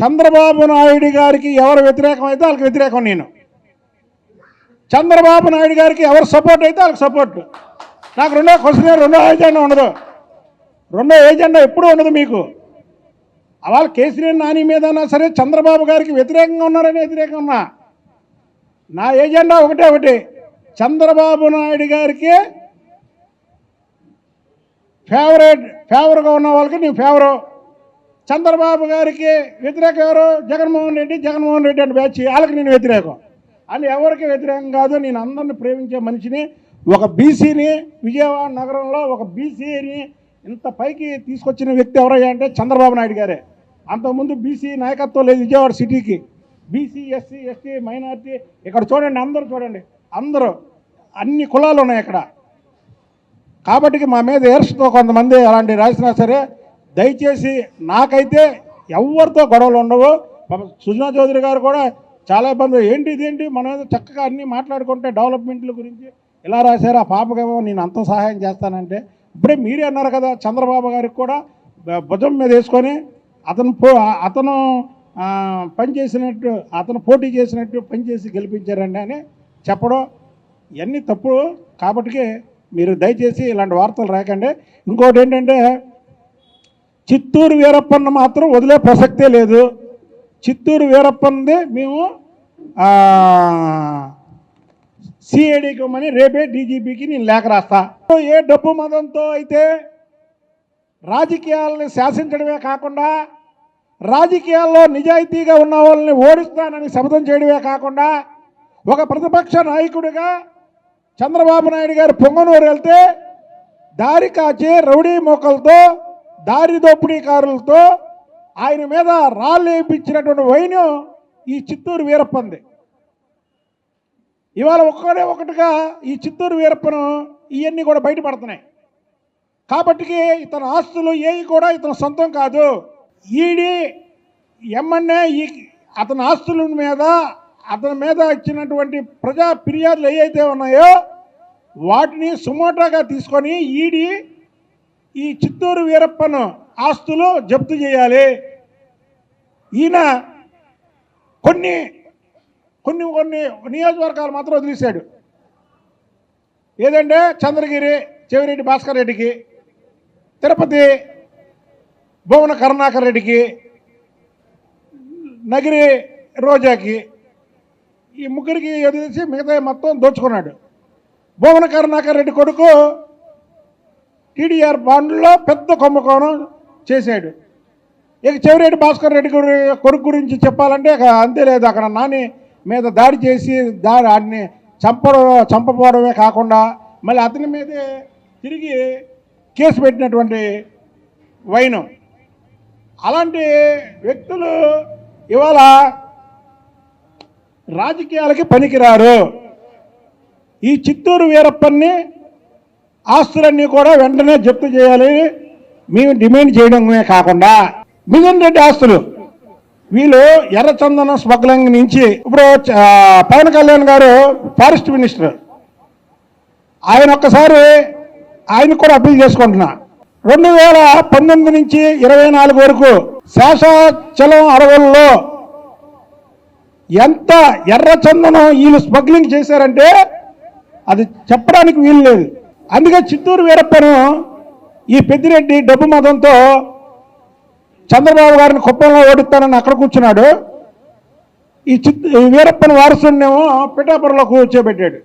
చంద్రబాబు నాయుడు గారికి ఎవరు వ్యతిరేకం అయితే వాళ్ళకి వ్యతిరేకం నేను. చంద్రబాబు నాయుడు గారికి ఎవరు సపోర్ట్ అయితే వాళ్ళకి సపోర్ట్ నాకు రెండో క్వశ్చన్ రెండో ఏజెండా ఉండదు. రెండో ఏజెండా ఎప్పుడూ ఉండదు మీకు. అవాళ కేసీఆర్ నాని మీదన్నా సరే చంద్రబాబు గారికి వ్యతిరేకంగా ఉన్నారని వ్యతిరేకంగా ఉన్నా? నా ఏజెండా ఒకటే ఒకటి. చంద్రబాబు నాయుడు గారికి ఫేవరెట్ ఫేవర్గా ఉన్న వాళ్ళకి నేను ఫేవరు చంద్రబాబు గారికి వ్యతిరేకం ఎవరు? జగన్మోహన్ రెడ్డి. జగన్మోహన్ రెడ్డి అని బ్యాచ్. వాళ్ళకి నేను వ్యతిరేకం. అని ఎవరికి వ్యతిరేకం కాదు నేను అందరిని ప్రేమించే మనిషిని ఒక బీసీని విజయవాడ నగరంలో ఒక బీసీని ఇంత పైకి తీసుకొచ్చిన వ్యక్తి ఎవరయ్యా అంటే చంద్రబాబు నాయుడు గారే. అంతకుముందు బీసీ నాయకత్వం లేదు విజయవాడ సిటీకి. బీసీ ఎస్సీ ఎస్టీ మైనార్టీ ఇక్కడ చూడండి అందరూ చూడండి. అందరూ అన్ని కులాలు ఉన్నాయి ఇక్కడ కాబట్టి మా మీద ఏర్చుతో కొంతమంది అలాంటి రాసినా సరే దయచేసి నాకైతే ఎవరితో గొడవలు ఉండవు. సుజనా చౌదరి గారు కూడా చాలా ఇబ్బంది. ఏంటి ఇదేంటి? మనం ఏదో చక్కగా అన్నీ మాట్లాడుకుంటే డెవలప్మెంట్ల గురించి ఇలా రాశారు? ఆ పాపకేమో నేను అంత సహాయం చేస్తానంటే. ఇప్పుడే మీరే అన్నారు కదా చంద్రబాబు గారికి కూడా భుజం మీద వేసుకొని అతను పో అతను పనిచేసినట్టు అతను పోటీ చేసినట్టు పనిచేసి గెలిపించారండి అని చెప్పడం ఇవన్నీ తప్పు. కాబట్టి మీరు దయచేసి ఇలాంటి వార్తలు రాకండి. ఇంకోటి ఏంటంటే చిత్తూరు వీరప్పన్న మాత్రం వదిలే ప్రసక్తే లేదు. చిత్తూరు వీరప్పన్నది మేము సిఐడికి ఇవ్వమని రేపే డీజీపీకి నేను లేఖ రాస్తా. ఏ డబ్బు మతంతో అయితే రాజకీయాలని శాసించడమే కాకుండా రాజకీయాల్లో నిజాయితీగా ఉన్న వాళ్ళని ఓడిస్తానని శపథం చేయడమే కాకుండా ఒక ప్రతిపక్ష నాయకుడిగా చంద్రబాబు నాయుడు గారు పొంగనూరు వెళ్తే దారి కాచి రౌడీ మొక్కలతో దారి దోపిడీకారులతో ఆయన మీద రాళ్ళు వేయించినటువంటి వైను ఈ చిత్తూరు వీరప్పంది. ఇవాళ ఒక్కడే ఒకటిగా ఈ చిత్తూరు వీరప్పను ఇవన్నీ కూడా బయటపడుతున్నాయి. కాబట్టి ఇతని ఆస్తులు ఏవి కూడా ఇతని సొంతం కాదు. ఈడీ ఎమ్మెన్యే ఈ అతని ఆస్తుల మీద అతని మీద ఇచ్చినటువంటి ప్రజా ఫిర్యాదులు ఏవైతే ఉన్నాయో వాటిని సుమోటాగా తీసుకొని ఈడి ఈ చిత్తూరు వీరప్పను ఆస్తులు జప్తు చేయాలి. ఈయన కొన్ని కొన్ని కొన్ని నియోజకవర్గాలు మాత్రం వదిలేశాడు. ఏదంటే చంద్రగిరి చెవిరెడ్డి భాస్కర్ రెడ్డికి తిరుపతి భువన కరుణాకర్ రెడ్డికి నగిరి రోజాకి ఈ ముగ్గురికి వదిలేసి మిగతా మొత్తం దోచుకున్నాడు. భువన కరుణాకర్ రెడ్డి కొడుకు టీడీఆర్ బాండ్లో పెద్ద కుంభకోణం చేశాడు. ఇక చెవిరెడ్డి భాస్కర్ రెడ్డి గురి కొడుకు గురించి చెప్పాలంటే ఇక అంతే లేదు. అక్కడ నాని మీద దాడి చేసి దాడి ఆడిని చంపడం చంపపోవడమే కాకుండా మళ్ళీ అతని మీదే తిరిగి కేసు పెట్టినటువంటి వైనం. అలాంటి వ్యక్తులు ఇవాళ రాజకీయాలకి పనికిరారు. ఈ చిత్తూరు వీరప్పన్ని ఆస్తులన్నీ కూడా వెంటనే జప్తు చేయాలి. మేము డిమాండ్ చేయడమే కాకుండా మిథున్ రెడ్డి ఆస్తులు. వీళ్ళు ఎర్రచందనం స్మగ్లింగ్ నుంచి ఇప్పుడు పవన్ కళ్యాణ్ గారు ఫారెస్ట్ మినిస్టర్. ఆయన ఒక్కసారి ఆయన కూడా అప్పీల్ చేసుకుంటున్నా. రెండు వేల పంతొమ్మిది నుంచి ఇరవై నాలుగు వరకు శేషాచలం అడవుల్లో ఎంత ఎర్రచందనం వీళ్ళు స్మగ్లింగ్ చేశారంటే అది చెప్పడానికి వీలు లేదు. అందుకే చిత్తూరు వీరప్పను ఈ పెద్దిరెడ్డి డబ్బు మతంతో చంద్రబాబు గారిని కుప్పంలో ఓడిస్తానని అక్కడ కూర్చున్నాడు. ఈ చిత్ ఈ వీరప్పని వారసుడినేమో పిఠాపురంలో కూర్చోబెట్టాడు.